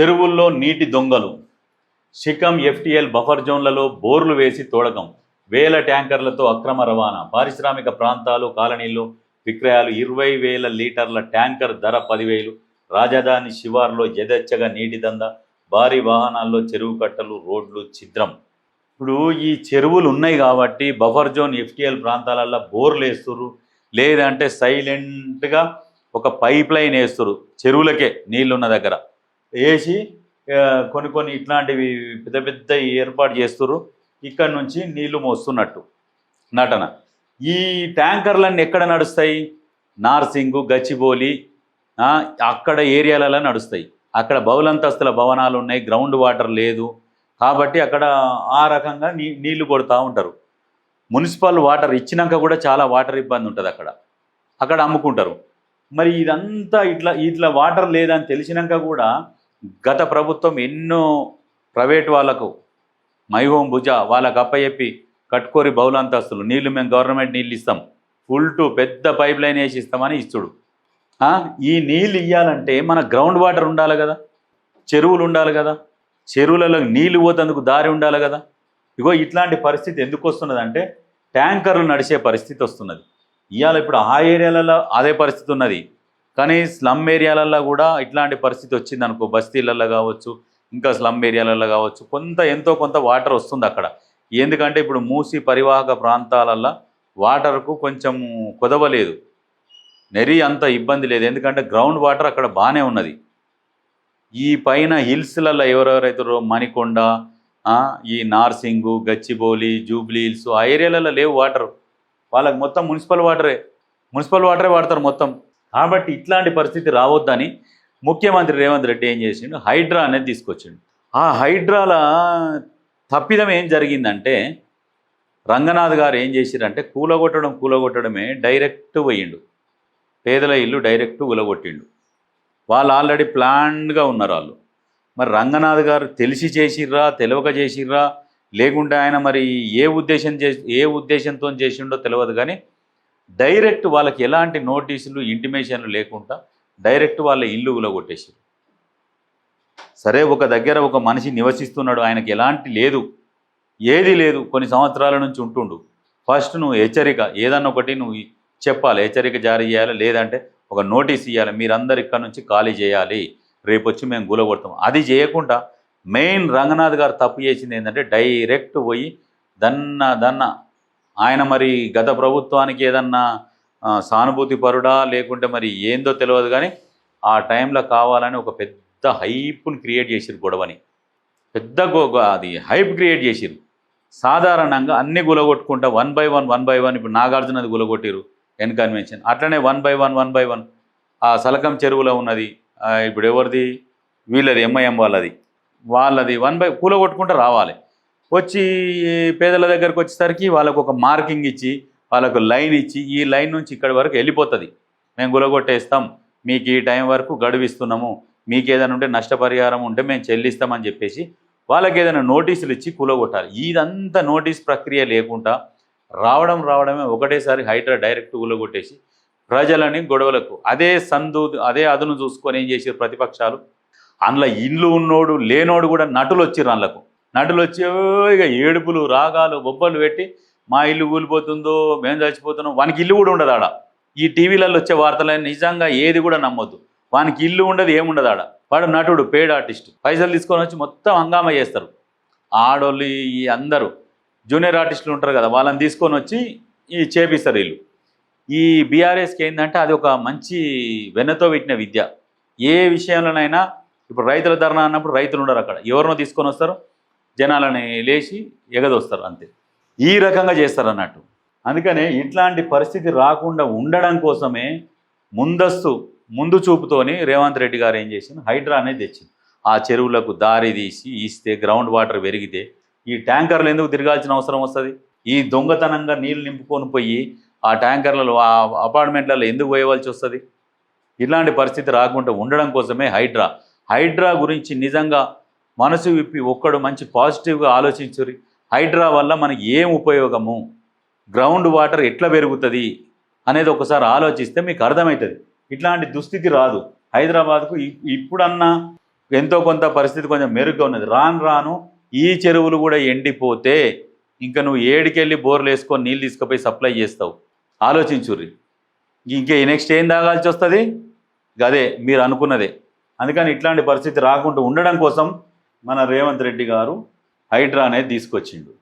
చెరువుల్లో నీటి దొంగలు. శిఖం ఎఫ్టీఎల్ బఫర్ జోన్లలో బోర్లు వేసి తోడకం. వేల ట్యాంకర్లతో అక్రమ రవాణా. పారిశ్రామిక ప్రాంతాలు కాలనీలు విక్రయాలు ఇరవై వేల లీటర్ల ట్యాంకర్ ధర పదివేలు. రాజధాని శివార్లో యథేచ్ఛగా నీటి దంద. భారీ వాహనాల్లో చెరువు కట్టలు రోడ్లు ఛిద్రం. ఇప్పుడు ఈ చెరువులు ఉన్నాయి కాబట్టి బఫర్ జోన్ ఎఫ్టిఎల్ ప్రాంతాలల్లో బోర్లు వేస్తుర్రు. లేదంటే సైలెంట్గా ఒక పైప్ లైన్ వేస్తురు చెరువులకే నీళ్ళున్న దగ్గర. వేసి కొన్ని కొన్ని ఇట్లాంటివి పెద్ద పెద్ద ఏర్పాటు చేస్తుర్రు. ఇక్కడ నుంచి నీళ్ళు మోస్తున్నట్టు నటన. ఈ ట్యాంకర్లన్నీ ఎక్కడ నడుస్తాయి? నార్సింగు గచ్చిబోలి అక్కడ ఏరియాలలో నడుస్తాయి. అక్కడ బహుళంతస్తుల భవనాలు ఉన్నాయి గ్రౌండ్ వాటర్ లేదు. కాబట్టి అక్కడ ఆ రకంగా నీ నీళ్ళు కొడుతూ ఉంటారు. మున్సిపల్ వాటర్ ఇచ్చినాక కూడా చాలా వాటర్ ఇబ్బంది ఉంటుంది అక్కడ. అక్కడ అమ్ముకుంటారు. మరి ఇదంతా ఇట్లా ఇట్లా వాటర్ లేదని తెలిసినాక కూడా గత ప్రభుత్వం ఎన్నో ప్రైవేట్ వాళ్ళకు మైహోం భుజ వాళ్ళకు అప్పచెప్పి కట్టుకోరి బహుళంతస్తులు నీళ్ళు మేము గవర్నమెంట్ నీళ్ళు ఇస్తాం ఫుల్ టు పెద్ద పైప్ లైన్ వేసి ఇస్తామని ఇస్తుడు ఈ నీళ్ళు ఇవ్వాలంటే మన గ్రౌండ్ వాటర్ ఉండాలి కదా చెరువులు ఉండాలి కదా చెరువులలో నీళ్ళు పోతందుకు దారి ఉండాలి కదా. ఇగో ఇట్లాంటి పరిస్థితి ఎందుకు వస్తున్నది అంటే ట్యాంకర్లు నడిచే పరిస్థితి వస్తున్నది. ఇవాళ ఇప్పుడు ఆ ఏరియాలలో అదే పరిస్థితి ఉన్నది. కానీ స్లమ్ ఏరియాలలో కూడా ఇట్లాంటి పరిస్థితి వచ్చింది అనుకో బస్తీలలో కావచ్చు ఇంకా స్లమ్ ఏరియాలలో కావచ్చు కొంత ఎంతో కొంత వాటర్ వస్తుంది అక్కడ. ఎందుకంటే ఇప్పుడు మూసి పరివాహక ప్రాంతాలల్లో వాటర్కు కొంచెం కుదవలేదు. నెరి అంత ఇబ్బంది లేదు. ఎందుకంటే గ్రౌండ్ వాటర్ అక్కడ బాగానే ఉన్నది. ఈ పైన హిల్స్లలో ఎవరెవరైతారో మణికొండ ఈ నార్సింగు గచ్చిబౌలి జూబ్లీ హిల్స్ ఆ ఏరియాలలో లేవు వాటర్ వాళ్ళకి మొత్తం మున్సిపల్ వాటరే మున్సిపల్ వాటరే వాడతారు మొత్తం. కాబట్టి ఇట్లాంటి పరిస్థితి రావద్దని ముఖ్యమంత్రి రేవంత్ రెడ్డి ఏం చేసిండు? హైడ్రా అనేది తీసుకొచ్చిండు. ఆ హైడ్రాల తప్పిదం ఏం జరిగిందంటే రంగనాథ్ గారు ఏం చేసిరంటే కూలగొట్టడం కూలగొట్టడమే డైరెక్ట్ పోయిండు. పేదల ఇల్లు డైరెక్ట్ కూలగొట్టిండు వాళ్ళు ఆల్రెడీ ప్లాన్డ్గా ఉన్నారు వాళ్ళు. మరి రంగనాథ్ గారు తెలిసి చేసిర్రా తెలియక చేసిర్రా? లేకుంటే ఆయన మరి ఏ ఉద్దేశం చేసి ఏ ఉద్దేశంతో చేసిండో తెలియదు కానీ డైరెక్ట్ వాళ్ళకి ఎలాంటి నోటీసులు ఇంటిమేషన్లు లేకుండా డైరెక్ట్ వాళ్ళ ఇల్లు కూలగొట్టేసారు సరే ఒక దగ్గర ఒక మనిషి నివసిస్తున్నాడు ఆయనకి ఎలాంటి లేదు ఏది లేదు కొన్ని సంవత్సరాల నుంచి ఉంటుండు. ఫస్ట్ నువ్వు హెచ్చరిక ఏదన్నా ఒకటి నువ్వు చెప్పాలి హెచ్చరిక జారీ చేయాలి లేదంటే ఒక నోటీస్ ఇవ్వాలి మీరందరు ఇక్కడ నుంచి ఖాళీ చేయాలి రేపు వచ్చి మేము గులగొడతాం అది చేయకుండా మెయిన్ రంగనాథ్ గారు తప్పు చేసింది ఏంటంటే డైరెక్ట్ పోయి దన్న దన్న ఆయన మరి గత ప్రభుత్వానికి ఏదన్నా సానుభూతి పరుడా లేకుంటే మరి ఏందో తెలియదు కానీ ఆ టైంలో కావాలని ఒక పెద్ద హైప్ను క్రియేట్ చేసిరు గొడవని. పెద్ద అది హైప్ క్రియేట్ చేసిరు సాధారణంగా అన్ని గులగొట్టుకుంటా one by one one by one ఇప్పుడు నాగార్జునది గులగొట్టిరు ఎన్ కన్వెన్షన్. అట్లనే one by one one by one. ఆ సలకం చెరువులో ఉన్నది ఇప్పుడు ఎవరిది? వీళ్ళది ఎంఐఎం వాళ్ళది. వాళ్ళది వన్ బై కూలగొట్టుకుంటూ రావాలి. వచ్చి పేదల దగ్గరకు వచ్చేసరికి వాళ్ళకు ఒక మార్కింగ్ ఇచ్చి వాళ్ళకు లైన్ ఇచ్చి ఈ లైన్ నుంచి ఇక్కడి వరకు వెళ్ళిపోతుంది. మేము గులగొట్టేస్తాం. మీకు ఈ టైం వరకు గడువిస్తున్నాము. మీకు ఏదైనా ఉంటే నష్టపరిహారం ఉంటే మేము చెల్లిస్తామని చెప్పేసి వాళ్ళకి ఏదైనా నోటీసులు ఇచ్చి కూలగొట్టాలి. ఇదంతా నోటీస్ ప్రక్రియ లేకుండా రావడం రావడమే ఒకటేసారి హైడ్రా డైరెక్ట్ కూలగొట్టేసి ప్రజలని గొడవలకు అదే సందు అదే అదును చూసుకొని ఏం చేసారు ప్రతిపక్షాలు? అందులో ఇల్లు ఉన్నోడు లేనోడు కూడా నటులు వచ్చిర్రు అందులోకు. నటులు వచ్చి ఇక ఏడుపులు రాగాలు బొబ్బలు పెట్టి మా ఇల్లు కూలిపోతుందో మేము చచ్చిపోతున్నాం. వానికి ఇల్లు కూడా ఉండదు ఆడ. ఈ టీవీలలో వచ్చే వార్తలని నిజంగా ఏది కూడా నమ్మొద్దు. వానికి ఇల్లు ఉండదు ఏముండదు ఆడ. వాడు నటుడు పేడ్ ఆర్టిస్ట్. పైసలు తీసుకొని వచ్చి మొత్తం హంగామా చేస్తారు. ఆడోళ్ళు ఈ అందరూ జూనియర్ ఆర్టిస్టులు ఉంటారు కదా వాళ్ళని తీసుకొని వచ్చి ఈ చేపిస్తారు వీళ్ళు. ఈ బీఆర్ఎస్కి ఏంటంటే అది ఒక మంచి వెన్నతో పెట్టిన విద్య. ఏ విషయంలోనైనా ఇప్పుడు రైతుల ధర్నా అన్నప్పుడు రైతులు ఉండరు అక్కడ. ఎవరినో తీసుకొని వస్తారు జనాలని లేచి ఎగదొస్తారు అంతే. ఈ రకంగా చేస్తారు అన్నట్టు. అందుకనే ఇట్లాంటి పరిస్థితి రాకుండా ఉండడం కోసమే ముందస్తు ముందు చూపుతోని రేవంత్ రెడ్డి గారు ఏం చేసింది హైడ్రా అనేది తెచ్చింది ఆ చెరువులకు దారి తీసి ఇస్తే గ్రౌండ్ వాటర్ పెరిగితే ఈ ట్యాంకర్లు ఎందుకు తిరగాల్సిన అవసరం వస్తుంది? ఈ దొంగతనంగా నీళ్ళు నింపుకొని పోయి ఆ ట్యాంకర్లలో ఆ అపార్ట్మెంట్లలో ఎందుకు పోయవలసి వస్తుంది? ఇలాంటి పరిస్థితి రాకుండా ఉండడం కోసమే హైడ్రా. హైడ్రా గురించి నిజంగా మనసు విప్పి ఒక్కడు మంచి పాజిటివ్గా ఆలోచించురి. హైడ్రా వల్ల మనకి ఏం ఉపయోగము? గ్రౌండ్ వాటర్ ఎట్లా పెరుగుతుంది? అనేది ఒకసారి ఆలోచిస్తే మీకు అర్థమవుతుంది ఇట్లాంటి దుస్థితి రాదు. హైదరాబాద్కు ఇ- ఇప్పుడన్నా ఎంతో కొంత పరిస్థితి కొంచెం మెరుగ్గా ఉన్నది. రాను రాను ఈ చెరువులు కూడా ఎండిపోతే ఇంకా నువ్వు ఏడికెళ్ళి బోర్లు వేసుకొని నీళ్ళు తీసుకుపోయి సప్లై చేస్తావు. ఆలోచించుర్రి. ఇంకే నెక్స్ట్ ఏం తాగాల్సి వస్తుంది? అదే మీరు అనుకున్నదే. అందుకని ఇట్లాంటి పరిస్థితి రాకుండా ఉండడం కోసం మన రేవంత్ రెడ్డి గారు హైడ్రా అనేది తీసుకొచ్చిండు.